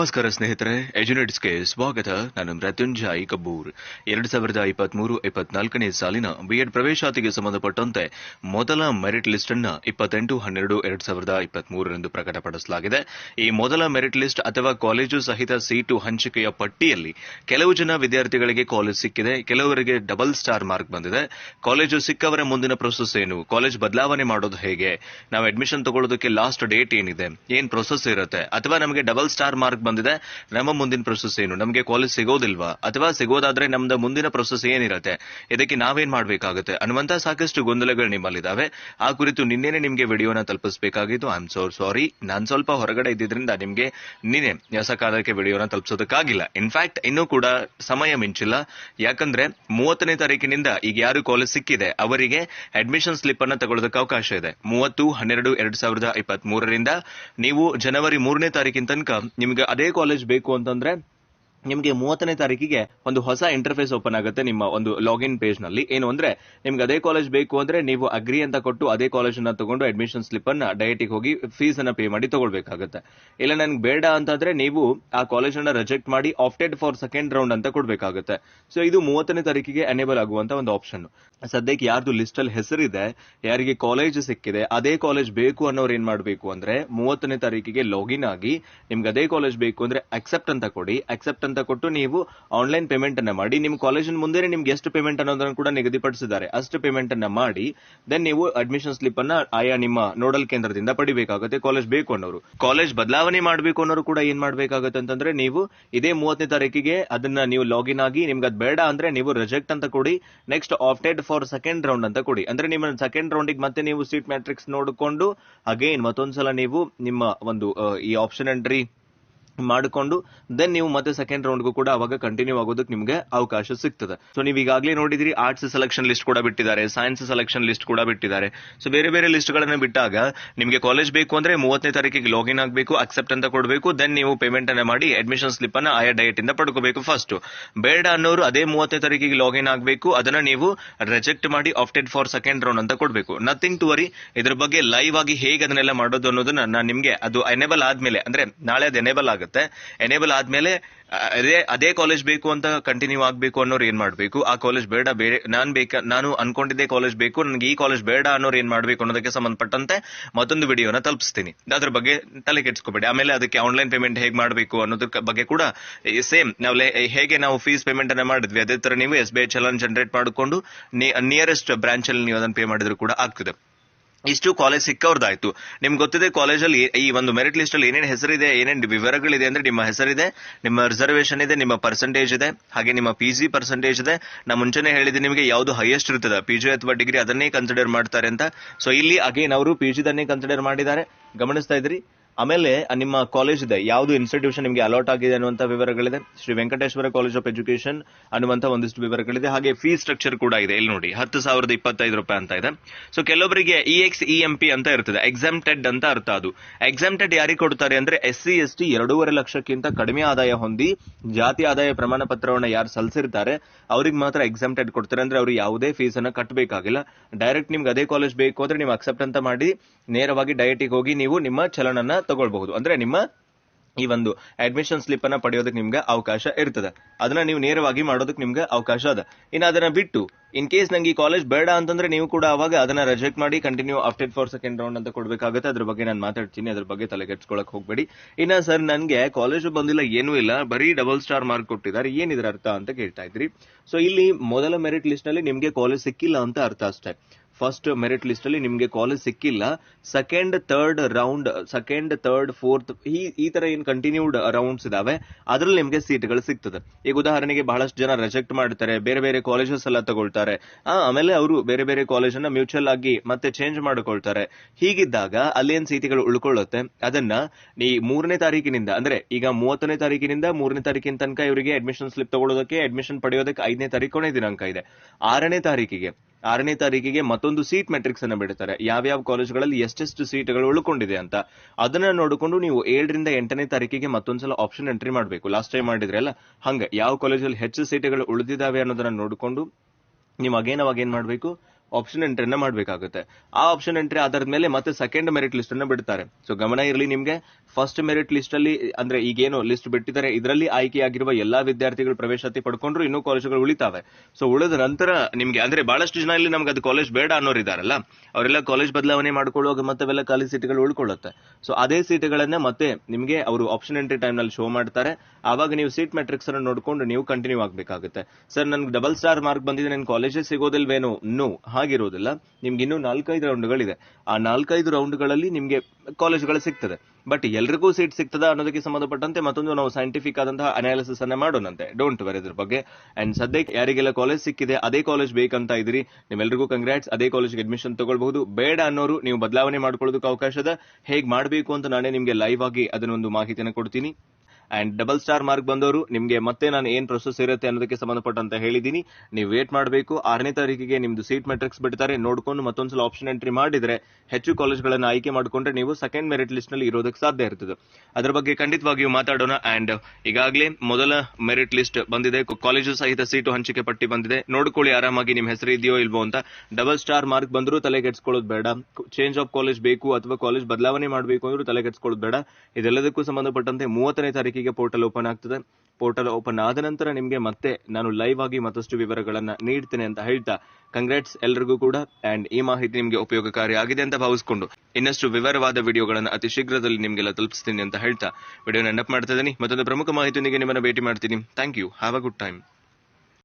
ನಮಸ್ಕಾರ ಸ್ನೇಹಿತರೆ ಎಜುನೆಟ್ಸ್ಗೆ ಸ್ವಾಗತ. ನಾನು ಮೃತ್ಯುಂಜಯ್ ಕಬೂರ್. ಎರಡು ಸಾವಿರದ ಇಪ್ಪತ್ಮೂರು ಇಪ್ಪತ್ನಾಲ್ಕನೇ ಸಾಲಿನ ಬಿಎಡ್ ಪ್ರವೇಶಾತಿಗೆ ಸಂಬಂಧಪಟ್ಟಂತೆ ಮೊದಲ ಮೆರಿಟ್ ಲಿಸ್ಟ್ ಅನ್ನು ಇಪ್ಪತ್ತೆಂಟು, ಹನ್ನೆರಡು, ಎರಡು ಸಾವಿರದ ಇಪ್ಪತ್ಮೂರರಂದು ಪ್ರಕಟಪಡಿಸಲಾಗಿದೆ. ಈ ಮೊದಲ ಮೆರಿಟ್ ಲಿಸ್ಟ್ ಅಥವಾ ಕಾಲೇಜು ಸಹಿತ ಸೀಟು ಹಂಚಿಕೆಯ ಪಟ್ಟಿಯಲ್ಲಿ ಕೆಲವು ಜನ ವಿದ್ಯಾರ್ಥಿಗಳಿಗೆ ಕಾಲೇಜ್ ಸಿಕ್ಕಿದೆ, ಕೆಲವರಿಗೆ ಡಬಲ್ ಸ್ಟಾರ್ ಮಾರ್ಕ್ ಬಂದಿದೆ. ಕಾಲೇಜು ಸಿಕ್ಕವರ ಮುಂದಿನ ಪ್ರೊಸೆಸ್ ಏನು? ಕಾಲೇಜ್ ಬದಲಾವಣೆ ಮಾಡೋದು ಹೇಗೆ? ನಾವು ಅಡ್ಮಿಷನ್ ತಗೊಳ್ಳೋದಕ್ಕೆ ಲಾಸ್ಟ್ ಡೇಟ್ ಏನಿದೆ? ಏನ್ ಪ್ರೊಸೆಸ್ ಇರುತ್ತೆ? ಅಥವಾ ನಮಗೆ ಡಬಲ್ ಸ್ಟಾರ್ ಮಾರ್ಕ್ ಬಂದಿದೆ, ನಮ್ಮ ಮುಂದಿನ ಪ್ರೊಸೆಸ್ ಏನು? ನಮಗೆ ಕಾಲೇಜ್ ಸಿಗೋದಿಲ್ವಾ? ಅಥವಾ ಸಿಗೋದಾದ್ರೆ ನಮ್ದು ಮುಂದಿನ ಪ್ರೊಸೆಸ್ ಏನಿರುತ್ತೆ? ಇದಕ್ಕೆ ನಾವೇನ್ ಮಾಡಬೇಕಾಗುತ್ತೆ? ಅನ್ನುವಂತ ಸಾಕಷ್ಟು ಗೊಂದಲಗಳು ನಿಮ್ಮಲ್ಲಿದ್ದಾವೆ ಆ ಕುರಿತು ನಿನ್ನೆನೆ ನಿಮಗೆ ವಿಡಿಯೋನ ತಲುಪಿಸಬೇಕಾಗಿತ್ತು. ಐ ಆಮ್ ಸೋ ಸಾರಿ ನಾನ್ ಸ್ವಲ್ಪ ಹೊರಗಡೆ ಇದ್ದಿದ್ರಿಂದ ನಿಮಗೆ ನಿನ್ನೆ ಯಸಕಾಲಕ್ಕೆ ವಿಡಿಯೋನ ತಲುಪಿಸೋದಕ್ಕಾಗಿಲ್ಲ. ಇನ್ಫ್ಯಾಕ್ಟ್ ಇನ್ನೂ ಕೂಡ ಸಮಯ ಮಿಂಚಿಲ್ಲ. ಯಾಕಂದ್ರೆ ಮೂವತ್ತನೇ ತಾರೀಕಿನಿಂದ ಈಗ ಯಾರು ಕಾಲೇಜ್ ಸಿಕ್ಕಿದೆ, ಅವರಿಗೆ ಅಡ್ಮಿಷನ್ ಸ್ಲಿಪ್ ಅನ್ನ ತಗೊಳ್ಳೋದಕ್ಕೆ ಅವಕಾಶ ಇದೆ. ಮೂವತ್ತು, ಹನ್ನೆರಡು, ಎರಡ್ ಸಾವಿರದ ಇಪ್ಪತ್ತ್ ಮೂರರಿಂದ ನೀವು ಜನವರಿ ಮೂರನೇ ತಾರೀಕಿನ ತನಕ ನಿಮ್ಗೆ ಅದೇ ಕಾಲೇಜ್ ಬೇಕು ಅಂತಂದ್ರೆ ನಿಮಗೆ ಮೂವತ್ತನೇ ತಾರೀಕಿಗೆ ಒಂದು ಹೊಸ ಇಂಟರ್ಫೇಸ್ ಓಪನ್ ಆಗುತ್ತೆ ನಿಮ್ಮ ಒಂದು ಲಾಗಿನ್ ಪೇಜ್ನಲ್ಲಿ. ಏನು ಅಂದ್ರೆ, ನಿಮ್ಗೆ ಅದೇ ಕಾಲೇಜ್ ಬೇಕು ಅಂದ್ರೆ ನೀವು ಅಗ್ರಿ ಅಂತ ಕೊಟ್ಟು ಅದೇ ಕಾಲೇಜ್ ಅನ್ನ ತಗೊಂಡು ಅಡ್ಮಿಷನ್ ಸ್ಲಿಪ್ ಅನ್ನ ಡಯಟಿಗೆ ಹೋಗಿ ಫೀಸ್ ಅನ್ನ ಪೇ ಮಾಡಿ ತಗೊಳ್ಬೇಕಾಗುತ್ತೆ. ಇಲ್ಲ ನನ್ಗೆ ಬೇಡ ಅಂತಂದ್ರೆ ನೀವು ಆ ಕಾಲೇಜ್ ಅನ್ನ ರಿಜೆಕ್ಟ್ ಮಾಡಿ ಆಫ್ಟೆಡ್ ಫಾರ್ ಸೆಕೆಂಡ್ ರೌಂಡ್ ಅಂತ ಕೊಡ್ಬೇಕಾಗುತ್ತೆ. ಸೊ ಇದು ಮೂವತ್ತನೇ ತಾರೀಕಿಗೆ ಎನೇಬಲ್ ಆಗುವಂತ ಒಂದು ಆಪ್ಷನ್ ಸದ್ಯಕ್ಕೆ ಯಾರ್ದು ಲಿಸ್ಟ್ ಅಲ್ಲಿ ಹೆಸರಿದೆ, ಯಾರಿಗೆ ಕಾಲೇಜ್ ಸಿಕ್ಕಿದೆ, ಅದೇ ಕಾಲೇಜ್ ಬೇಕು ಅನ್ನೋರು ಏನ್ ಮಾಡಬೇಕು ಅಂದ್ರೆ, ಮೂವತ್ತನೇ ತಾರೀಕಿಗೆ ಲಾಗಿನ್ ಆಗಿ ನಿಮ್ಗೆ ಅದೇ ಕಾಲೇಜ್ ಬೇಕು ಅಂದ್ರೆ ಅಕ್ಸೆಪ್ಟ್ ಅಂತ ಕೊಡಿ. ಅಕ್ಸೆಪ್ಟ್ ಅಂತ ಕೊಟ್ಟು ನೀವು ಆನ್ಲೈನ್ ಪೇಮೆಂಟ್ ಅನ್ನ ಮಾಡಿ, ನಿಮ್ ಕಾಲೇಜಿನ ಮುಂದೆ ನಿಮ್ಗೆ ಎಷ್ಟು ಪೇಮೆಂಟ್ ಅನ್ನೋದನ್ನು ಕೂಡ ನಿಗದಿಪಡಿಸಿದ್ದಾರೆ. ಅಷ್ಟು ಪೇಮೆಂಟ್ ಅನ್ನ ಮಾಡಿ ದೆನ್ ನೀವು ಅಡ್ಮಿಷನ್ ಸ್ಲಿಪ್ ಅನ್ನ ಆಯಾ ನಿಮ್ಮ ನೋಡಲ್ ಕೇಂದ್ರದಿಂದ ಪಡಿಬೇಕಾಗುತ್ತೆ ಕಾಲೇಜ್ ಬೇಕು ಅನ್ನೋರು. ಕಾಲೇಜ್ ಬದಲಾವಣೆ ಮಾಡಬೇಕು ಅನ್ನೋರು ಕೂಡ ಏನ್ ಮಾಡಬೇಕಾಗುತ್ತೆ ಅಂತಂದ್ರೆ, ನೀವು ಇದೇ ಮೂವತ್ತನೇ ತಾರೀಕಿಗೆ ಅದನ್ನ ನೀವು ಲಾಗಿನ್ ಆಗಿ, ನಿಮ್ಗೆ ಅದ್ ಬೇಡ ಅಂದ್ರೆ ನೀವು ರಿಜೆಕ್ಟ್ ಅಂತ ಕೊಡಿ next after for second round ಅಂತ ಕೊಡಿ. ಅಂದ್ರೆ ನಿಮ್ಮ ಸೆಕೆಂಡ್ ರೌಂಡಿಗೆ ಮತ್ತೆ ನೀವು ಸೀಟ್ ಮ್ಯಾಟ್ರಿಕ್ಸ್ ನೋಡಿಕೊಂಡು ಅಗೇನ್ ಮತ್ತೊಂದ್ಸಲ ನೀವು ನಿಮ್ಮ ಒಂದು ಈ ಆಪ್ಷನ್ ಎಂಟ್ರಿ ಮಾಡಿಕೊಂಡು ದೆನ್ ನೀವು ಮತ್ತೆ ಸೆಕೆಂಡ್ ರೌಂಡ್ಗೂ ಕೂಡ ಅವಾಗ ಕಂಟಿನ್ಯೂ ಆಗೋದಕ್ಕೆ ನಿಮಗೆ ಅವಕಾಶ ಸಿಗ್ತದೆ. ಸೊ ನೀವು ಈಗಾಗಲೇ ನೋಡಿದ್ರಿ ಆರ್ಟ್ಸ್ ಸೆಲೆಕ್ಷನ್ ಲಿಸ್ಟ್ ಕೂಡ ಬಿಟ್ಟಿದ್ದಾರೆ ಸೈನ್ಸ್ ಸೆಲೆಕ್ಷನ್ ಲಿಸ್ಟ್ ಕೂಡ ಬಿಟ್ಟಿದ್ದಾರೆ. ಸೊ ಬೇರೆ ಬೇರೆ ಲಿಸ್ಟ್ ಗಳನ್ನ ಬಿಟ್ಟಾಗ ನಿಮಗೆ ಕಾಲೇಜ್ ಬೇಕು ಅಂದ್ರೆ ಮೂವತ್ತನೇ ತಾರೀಕಿಗೆ ಲಾಗಿನ್ ಆಗಬೇಕು ಅಕ್ಸೆಪ್ಟ್ ಅಂತ ಕೊಡಬೇಕು ದೆನ್ ನೀವು ಪೇಮೆಂಟ್ ಅನ್ನ ಮಾಡಿ ಅಡ್ಮಿಷನ್ ಸ್ಲಿಪ್ ಅನ್ನ ಆಯಾ ಡಯಟ್ ಇಂದ ಪಡ್ಕೋಬೇಕು ಫಸ್ಟ್ ಬೇಡ ಅನ್ನೋರು ಅದೇ ಮೂವತ್ತನೇ ತಾರೀಕಿಗೆ ಲಾಗಿನ್ ಆಗಬೇಕು, ಅದನ್ನ ನೀವು ರಿಜೆಕ್ಟ್ ಮಾಡಿ ಆಫ್ಟೆಡ್ ಫಾರ್ ಸೆಕೆಂಡ್ ರೌಂಡ್ ಅಂತ ಕೊಡಬೇಕು. ನಥಿಂಗ್ ಟು ವರಿ ಇದ್ರ ಬಗ್ಗೆ ಲೈವ್ ಆಗಿ ಹೇಗೆ ಅದನ್ನೆಲ್ಲ ಮಾಡೋದು ಅನ್ನೋದನ್ನ ನಾನು ನಿಮಗೆ, ಅದು ಎನೇಬಲ್ ಆದ್ಮೇಲೆ, ಅಂದ್ರೆ ನಾಳೆ ಅದು ಎನೇಬಲ್ ಆಗುತ್ತೆ. ಎನೇಬಲ್ ಆದ್ಮೇಲೆ, ಅದೇ ಅದೇ ಕಾಲೇಜ್ ಬೇಕು ಅಂತ ಕಂಟಿನ್ಯೂ ಆಗ್ಬೇಕು ಅನ್ನೋರು ಏನ್ ಮಾಡ್ಬೇಕು? ಆ ಕಾಲೇಜ್ ಬೇಡ, ಬೇರೆ, ನಾನು ಬೇಕ, ನಾನು ಅನ್ಕೊಂಡಿದ್ದೆ ಕಾಲೇಜ್ ಬೇಕು, ನನಗೆ ಈ ಕಾಲೇಜ್ ಬೇಡ ಅನ್ನೋರು ಏನ್ ಮಾಡ್ಬೇಕು ಅನ್ನೋದಕ್ಕೆ ಸಂಬಂಧಪಟ್ಟಂತೆ ಮತ್ತೊಂದು ವಿಡಿಯೋನ ತಲುಪಿಸ್ತೀನಿ. ಅದ್ರ ಬಗ್ಗೆ ತಲೆ ಕೆಡಿಸ್ಕೋಬೇಡಿ. ಆಮೇಲೆ ಅದಕ್ಕೆ ಆನ್ಲೈನ್ ಪೇಮೆಂಟ್ ಹೇಗೆ ಮಾಡಬೇಕು ಅನ್ನೋದಕ್ಕೆ ಬಗ್ಗೆ ಕೂಡ ಸೇಮ್ ನಾವು ಹೇಗೆ ನಾವು ಫೀಸ್ ಪೇಮೆಂಟ್ ಅನ್ನ ಮಾಡಿದ್ವಿ, ಅದೇ ತರ ನೀವು S B I challan generate ಮಾಡಿಕೊಂಡು ನಿಯರೆಸ್ಟ್ ಬ್ರಾಂಚ್ ಅಲ್ಲಿ ನೀವು ಅದನ್ನ ಪೇ ಮಾಡಿದ್ರು ಕೂಡ ಆಗ್ತದೆ. ಇಷ್ಟು ಕಾಲೇಜ್ ಸಿಕ್ಕವ್ರದ್ದಾಯ್ತು. ನಿಮ್ಗೆ ಗೊತ್ತಿದೆ ಕಾಲೇಜಲ್ಲಿ ಈ ಒಂದು ಮೆರಿಟ್ ಲಿಸ್ಟ್ ಅಲ್ಲಿ ಏನೇನು ಹೆಸರಿದೆ, ಏನೇನು ವಿವರಗಳಿದೆ ಅಂದ್ರೆ ನಿಮ್ಮ ಹೆಸರಿದೆ, ನಿಮ್ಮ ರಿಸರ್ವೇಶನ್ ಇದೆ, ನಿಮ್ಮ ಪರ್ಸೆಂಟೇಜ್ ಇದೆ, ಹಾಗೆ ನಿಮ್ಮ ಪಿ ಜಿ ಪರ್ಸೆಂಟೇಜ್ ಇದೆ. ನಾ ಮುಂಚೆನೆ ಹೇಳಿದೆ ನಿಮಗೆ ಯಾವುದು ಹೈಯೆಸ್ಟ್ ಇರ್ತದೆ ಪಿ ಜಿ ಅಥವಾ ಡಿಗ್ರಿ ಅದನ್ನೇ ಕನ್ಸಿಡರ್ ಮಾಡ್ತಾರೆ ಅಂತ. ಸೊ ಇಲ್ಲಿ ಅಗೇನ್ ಅವರು ಪಿ ಜಿದನ್ನೇ ಕನ್ಸಿಡರ್ ಮಾಡಿದ್ದಾರೆ. ಗಮನಿಸ್ತಾ ಇದ್ರಿ. ಆಮೇಲೆ ನಿಮ್ಮ ಕಾಲೇಜ್ ಇದೆ, ಯಾವುದು ಇನ್ಸ್ಟಿಟ್ಯೂಷನ್ ನಿಮಗೆ ಅಲಾಟ್ ಆಗಿದೆ ಅನ್ನುವಂತ ವಿವರಗಳಿದೆ? Shri Venkateshwara college of education ಅನ್ನುವಂತ ಒಂದಿಷ್ಟು ವಿವರಗಳಿದೆ. ಹಾಗೆ ಫೀ ಸ್ಟ್ರಕ್ಚರ್ ಕೂಡ ಇದೆ, ಇಲ್ಲಿ ನೋಡಿ, ಹತ್ತು ಸಾವಿರದ ಇಪ್ಪತ್ತೈದು ರೂಪಾಯಿ ಅಂತ ಇದೆ. ಸೊ ಕೆಲವೊಬ್ಬರಿಗೆ E X E M P ಅಂತ ಇರ್ತದೆ ಎಕ್ಸಾಮ್ಟೆಡ್ ಅಂತ ಅರ್ಥ ಅದು. ಎಕ್ಸಾಮ್ಟೆಡ್ ಯಾರಿಗೆ ಕೊಡ್ತಾರೆ ಅಂದ್ರೆ ಎಸ್ ಸಿ ಎಸ್ ಟಿ ಎರಡೂವರೆ ಲಕ್ಷಕ್ಕಿಂತ ಕಡಿಮೆ ಆದಾಯ ಹೊಂದಿ, ಜಾತಿ ಆದಾಯ ಪ್ರಮಾಣ ಪತ್ರವನ್ನು ಯಾರು ಸಲ್ಲಿಸಿರ್ತಾರೆ ಅವ್ರಿಗೆ ಮಾತ್ರ ಎಕ್ಸಾಮ್ಟೆಡ್ ಕೊಡ್ತಾರೆ ಅಂದ್ರೆ ಅವ್ರು ಯಾವುದೇ ಫೀಸ್ ಅನ್ನ ಕಟ್ಟಬೇಕಾಗಿಲ್ಲ ಡೈರೆಕ್ಟ್ ನಿಮ್ಗೆ ಅದೇ ಕಾಲೇಜ್ ಬೇಕು ಅಂದ್ರೆ ನೀವು ಅಕ್ಸೆಪ್ಟ್ ಅಂತ ಮಾಡಿ, ನೇರವಾಗಿ ಡಯಟಿಗೆ ಹೋಗಿ ನೀವು ನಿಮ್ಮ ಚಲನನ್ನ ತಗೊಳ್ಬಹುದು. ಅಂದ್ರೆ ನಿಮ್ಮ ಈ ಒಂದು ಅಡ್ಮಿಷನ್ ಸ್ಲಿಪ್ ಅನ್ನ ಪಡೆಯೋದಕ್ಕೆ ನಿಮ್ಗೆ ಅವಕಾಶ ಇರ್ತದೆ. ಅದನ್ನ ನೀವು ನೇರವಾಗಿ ಮಾಡೋದಕ್ಕೆ ನಿಮ್ಗೆ ಅವಕಾಶ ಅದ. ಇನ್ನು ಅದನ್ನ ಬಿಟ್ಟು ಇನ್ ಕೇಸ್ ನಂಗೆ ಈ ಕಾಲೇಜ್ ಬೇಡ ಅಂತಂದ್ರೆ ನೀವು ಕೂಡ ಅವಾಗ ಅದನ್ನ ರಿಜೆಕ್ಟ್ ಮಾಡಿ continue update for second round ಅಂತ ಕೊಡ್ಬೇಕಾಗುತ್ತೆ. ಅದ್ರ ಬಗ್ಗೆ ನಾನು ಮಾತಾಡ್ತೀನಿ. ಅದ್ರ ಬಗ್ಗೆ ತಲೆ ಕೆಡ್ಸ್ಕೊಳಕ್ ಹೋಗ್ಬೇಡಿ. ಇನ್ನ ಸರ್, ನನ್ಗೆ ಕಾಲೇಜ್ ಬಂದಿಲ್ಲ, ಏನೂ ಇಲ್ಲ. ಬರೀ ಡಬಲ್ ಸ್ಟಾರ್ ಮಾರ್ಕ್ ಕೊಟ್ಟಿದ್ದಾರೆ. ಏನಿದ್ರ ಅರ್ಥ ಅಂತ ಕೇಳ್ತಾ ಇದ್ರಿ. ಸೊ ಇಲ್ಲಿ ಮೊದಲ ಮೆರಿಟ್ ಲಿಸ್ಟ್ನಲ್ಲಿ ನಿಮ್ಗೆ ಕಾಲೇಜ್ ಸಿಕ್ಕಿಲ್ಲ ಅಂತ ಅರ್ಥ ಅಷ್ಟೇ. ಫಸ್ಟ್ ಮೆರಿಟ್ ಲಿಸ್ಟ್ ಅಲ್ಲಿ ನಿಮಗೆ ಕಾಲೇಜ್ ಸಿಕ್ಕಿಲ್ಲ. Second third round second third fourth ಈ ಈ ತರ ಏನ್ ಕಂಟಿನ್ಯೂಡ್ ರೌಂಡ್ಸ್ ಇದಾವೆ. ಅದ್ರಲ್ಲಿ ನಿಮಗೆ ಸೀಟ್ಗಳು ಸಿಗ್ತದೆ. ಈಗ ಉದಾಹರಣೆಗೆ ಬಹಳಷ್ಟು ಜನ ರಿಜೆಕ್ಟ್ ಮಾಡ್ತಾರೆ, ಬೇರೆ ಬೇರೆ ಕಾಲೇಜಸ್ ಎಲ್ಲ ತಗೊಳ್ತಾರೆ. ಆಮೇಲೆ ಅವರು ಬೇರೆ ಬೇರೆ ಕಾಲೇಜನ್ನ ಮ್ಯೂಚುವಲ್ ಆಗಿ ಮತ್ತೆ ಚೇಂಜ್ ಮಾಡಿಕೊಳ್ತಾರೆ. ಹೀಗಿದ್ದಾಗ ಅಲ್ಲೇನ್ ಸೀಟ್ಗಳು ಉಳ್ಕೊಳ್ಳುತ್ತೆ? ಅದನ್ನ ಈ ಮೂರನೇ ತಾರೀಕಿನಿಂದ, ಅಂದ್ರೆ ಈಗ ಮೂವತ್ತನೇ ತಾರೀಕಿನಿಂದ ಮೂರನೇ ತಾರೀಕಿನ ತನಕ ಇವರಿಗೆ ಅಡ್ಮಿಷನ್ ಸ್ಲಿಪ್ ತಗೊಳ್ಳೋದಕ್ಕೆ ಅಡ್ಮಿಷನ್ ಪಡೆಯೋದಕ್ಕೆ ಐದನೇ ತಾರೀಕು ಕೊನೆ ದಿನಾಂಕ ಇದೆ. ಆರನೇ ತಾರೀಕಿಗೆ ಆರನೇ ತಾರೀಕಿಗೆ ಮತ್ತೊಂದು ಸೀಟ್ ಮೆಟ್ರಿಕ್ಸ್ ಅನ್ನು ಬಿಡ್ತಾರೆ ಯಾವ್ಯಾವ ಕಾಲೇಜುಗಳಲ್ಲಿ ಎಷ್ಟೆಷ್ಟು ಸೀಟ್ಗಳು ಉಳ್ಕೊಂಡಿದೆ ಅಂತ. ಅದನ್ನ ನೋಡಿಕೊಂಡು ನೀವು ಏಳರಿಂದ ಎಂಟನೇ ತಾರೀಕಿಗೆ ಮತ್ತೊಂದ್ಸಲ ಆಪ್ಷನ್ ಎಂಟ್ರಿ ಮಾಡಬೇಕು. ಲಾಸ್ಟ್ ಟೈಮ್ ಮಾಡಿದ್ರಲ್ಲ ಹಂಗ. ಯಾವ ಕಾಲೇಜಲ್ಲಿ ಹೆಚ್ಚು ಸೀಟ್ಗಳು ಉಳಿದಿದ್ದಾವೆ ಅನ್ನೋದನ್ನ ನೋಡಿಕೊಂಡು ನೀವು ಅಗೇನ್ ಅವಾಗ ಏನ್ ಮಾಡಬೇಕು? ಆಪ್ಷನ್ ಎಂಟ್ರಿನ ಮಾಡಬೇಕಾಗುತ್ತೆ. ಆ ಆಪ್ಷನ್ ಎಂಟ್ರಿ ಆಧಾರದ ಮೇಲೆ ಮತ್ತೆ ಸೆಕೆಂಡ್ ಮೆರಿಟ್ ಲಿಸ್ಟ್ ಅನ್ನ ಬಿಡ್ತಾರೆ. ಸೊ ಗಮನ ಇರಲಿ ನಿಮಗೆ. ಫಸ್ಟ್ ಮೆರಿಟ್ ಲಿಸ್ಟ್ ಅಲ್ಲಿ, ಅಂದ್ರೆ ಈಗೇನು ಲಿಸ್ಟ್ ಬಿಟ್ಟಿದ್ದಾರೆ, ಇದರಲ್ಲಿ ಆಯ್ಕೆಯಾಗಿರುವ ಎಲ್ಲಾ ವಿದ್ಯಾರ್ಥಿಗಳು ಪ್ರವೇಶಾತಿ ಪಡ್ಕೊಂಡ್ರು ಇನ್ನೂ ಕಾಲೇಜುಗಳು ಉಳಿತಾವೆ. ಸೊ ಉಳಿದ ನಂತರ ನಿಮ್ಗೆ, ಅಂದ್ರೆ ಬಹಳಷ್ಟು ಜನ ಇಲ್ಲಿ ನಮ್ಗೆ ಅದು ಕಾಲೇಜ್ ಬೇಡ ಅನ್ನೋರು ಇದಾರಲ್ಲ ಅವರೆಲ್ಲ ಕಾಲೇಜ್ ಬದಲಾವಣೆ ಮಾಡ್ಕೊಳ್ಳುವಾಗ ಮತ್ತೆ ಅವೆಲ್ಲ ಖಾಲಿ ಸೀಟ್ಗಳು ಉಳ್ಕೊಳ್ಳುತ್ತೆ. ಸೊ ಅದೇ ಸೀಟ್ಗಳನ್ನ ಮತ್ತೆ ನಿಮಗೆ ಅವರು ಆಪ್ಷನ್ ಎಂಟ್ರಿ ಟೈಮ್ನಲ್ಲಿ ಶೋ ಮಾಡ್ತಾರೆ. ಆವಾಗ ನೀವು ಸೀಟ್ ಮೆಟ್ರಿಕ್ಸ್ ಅನ್ನು ನೋಡ್ಕೊಂಡು ನೀವು ಕಂಟಿನ್ಯೂ ಆಗ್ಬೇಕಾಗುತ್ತೆ. ಸರ್ ನನ್ಗೆ ಡಬಲ್ ಸ್ಟಾರ್ ಮಾರ್ಕ್ ಬಂದಿದೆ ನನ್ನ ಕಾಲೇಜೇ ಸಿಗೋದಿಲ್ವೇನೋ? ನೋ ಹಾಗಿರೋದಿಲ್ಲ ನಿಮ್ಗೆ ಇನ್ನೂ ನಾಲ್ಕೈದು ರೌಂಡ್ಗಳಿದೆ. ಆ ನಾಲ್ಕೈದು ರೌಂಡ್ಗಳಲ್ಲಿ ನಿಮಗೆ ಕಾಲೇಜ್ಗಳು ಸಿಗ್ತದೆ. ಬಟ್ ಎಲ್ರಿಗೂ ಸೀಟ್ ಸಿಗ್ತದ ಅನ್ನೋದಕ್ಕೆ ಸಂಬಂಧಪಟ್ಟಂತೆ ಮತ್ತೊಂದು ನಾವು ಸೈಂಟಿಫಿಕ್ ಆದಂತಹ ಅನಾಲಿಸಿಸ್ ಅನ್ನ ಮಾಡೋಣಂತೆ. ಡೋಂಟ್ ವೆರ್ ಇದ್ರ ಬಗ್ಗೆ. ಅಂಡ್ ಸದ್ಯಕ್ಕೆ ಯಾರಿಗೆಲ್ಲ ಕಾಲೇಜ್ ಸಿಕ್ಕಿದೆ, ಅದೇ ಕಾಲೇಜ್ ಬೇಕಂತ ಇದ್ರಿ ನಿಮ್ಮೆಲ್ಲರಿಗೂ ಕಂಗ್ರಾಟ್ಸ್ ಅದೇ ಕಾಲೇಜ್ಗೆ ಅಡ್ಮಿಷನ್ ತಗೊಳ್ಬಹುದು. ಬೇಡ ಅನ್ನೋರು ನೀವು ಬದಲಾವಣೆ ಮಾಡ್ಕೊಳ್ಳೋದಕ್ಕೆ ಅವಕಾಶದ ಹೇಗ್ ಮಾಡಬೇಕು ಅಂತ ನಾನೇ ನಿಮಗೆ ಲೈವ್ ಆಗಿ ಅದನ್ನೊಂದು ಮಾಹಿತಿಯನ್ನು ಕೊಡ್ತೀನಿ. ಅಂಡ್ ಡಬಲ್ ಸ್ಟಾರ್ ಮಾರ್ಕ್ ಬಂದವರು, ನಿಮಗೆ ಮತ್ತೆ ನಾನು ಏನ್ ಪ್ರೊಸೆಸ್ ಇರುತ್ತೆ ಅನ್ನೋದಕ್ಕೆ ಸಂಬಂಧಪಟ್ಟಂತ ಹೇಳಿದೀನಿ ನೀವು ವೇಟ್ ಮಾಡಬೇಕು. ಆರನೇ ತಾರೀಕಿಗೆ ನಿಮ್ದು ಸೀಟ್ ಮೆಟ್ರಿಕ್ಸ್ ಬಿಡ್ತಾರೆ. ನೋಡ್ಕೊಂಡು ಮತ್ತೊಂದ್ಸಲ ಆಪ್ಷನ್ ಎಂಟ್ರಿ ಮಾಡಿದ್ರೆ ಹೆಚ್ಚು ಕಾಲೇಜ್ಗಳನ್ನು ಆಯ್ಕೆ ಮಾಡಿಕೊಂಡ್ರೆ ನೀವು ಸೆಕೆಂಡ್ ಮೆರಿಟ್ ಲಿಸ್ಟ್ನಲ್ಲಿ ಇರೋದಕ್ಕೆ ಸಾಧ್ಯ ಇರ್ತದೆ. ಅದರ ಬಗ್ಗೆ ಖಂಡಿತವಾಗಿಯೂ ಮಾತಾಡೋಣ. ಅಂಡ್ ಈಗಾಗಲೇ ಮೊದಲ ಮೆರಿಟ್ ಲಿಸ್ಟ್ ಬಂದಿದೆ. ಕಾಲೇಜು ಸಹಿತ ಸೀಟು ಹಂಚಿಕೆ ಪಟ್ಟಿ ಬಂದಿದೆ. ನೋಡ್ಕೊಳ್ಳಿ ಆರಾಮಾಗಿ ನಿಮ್ಮ ಹೆಸರು ಇದೆಯೋ ಇಲ್ವೋ ಅಂತ. ಡಬಲ್ ಸ್ಟಾರ್ ಮಾರ್ಕ್ ಬಂದರೂ ತಲೆ ಕೆಡ್ಸ್ಕೊಳ್ಳೋದು ಬೇಡ. ಚೇಂಜ್ ಆಫ್ ಕಾಲೇಜ್ ಬೇಕು ಅಥವಾ ಕಾಲೇಜ್ ಬದಲಾವಣೆ ಮಾಡಬೇಕು ಅಂದ್ರೂ ತಲೆಗೆಡ್ಸ್ಕೊಳ್ಳೋದು ಬೇಡ. ಇದೆಲ್ಲದಕ್ಕೂ ಸಂಬಂಧಪಟ್ಟಂತೆ ಮೂವತ್ತನೇ ತಾರೀಕಿಗೆ ಪೋರ್ಟಲ್ ಓಪನ್ ಆಗ್ತದೆ. ಪೋರ್ಟಲ್ ಓಪನ್ ಆದ ನಂತರ ನಿಮ್ಗೆ ಮತ್ತೆ ನಾನು ಲೈವ್ ಆಗಿ ಮತ್ತಷ್ಟು ವಿವರಗಳನ್ನ ನೀಡ್ತೇನೆ ಅಂತ ಹೇಳ್ತಾ ಕಂಗ್ರಾಟ್ಸ್ ಎಲ್ರಿಗೂ ಕೂಡ ಅಂಡ್ ಈ ಮಾಹಿತಿ ನಿಮ್ಗೆ ಉಪಯೋಗಕಾರಿ ಆಗಿದೆ ಅಂತ ಭಾವಿಸ್ಕೊಂಡು ಇನ್ನಷ್ಟು ವಿವರವಾದ ವಿಡಿಯೋಗಳನ್ನು ಅತಿ ಶೀಘ್ರದಲ್ಲಿ ನಿಮ್ಗೆಲ್ಲ ತಲುಪಿಸ್ತೀನಿ ಅಂತ ಹೇಳ್ತಾ. ವಿಡಿಯೋ ನೆನಪು ಮಾಡ್ತಾ ಇದ್ದೀನಿ. ಮತ್ತೊಂದು ಪ್ರಮುಖ ಮಾಹಿತಿಯೊಂದಿಗೆ ನಿಮ್ಮನ್ನ ಭೇಟಿ ಮಾಡ್ತೀನಿ. Thank you have a good time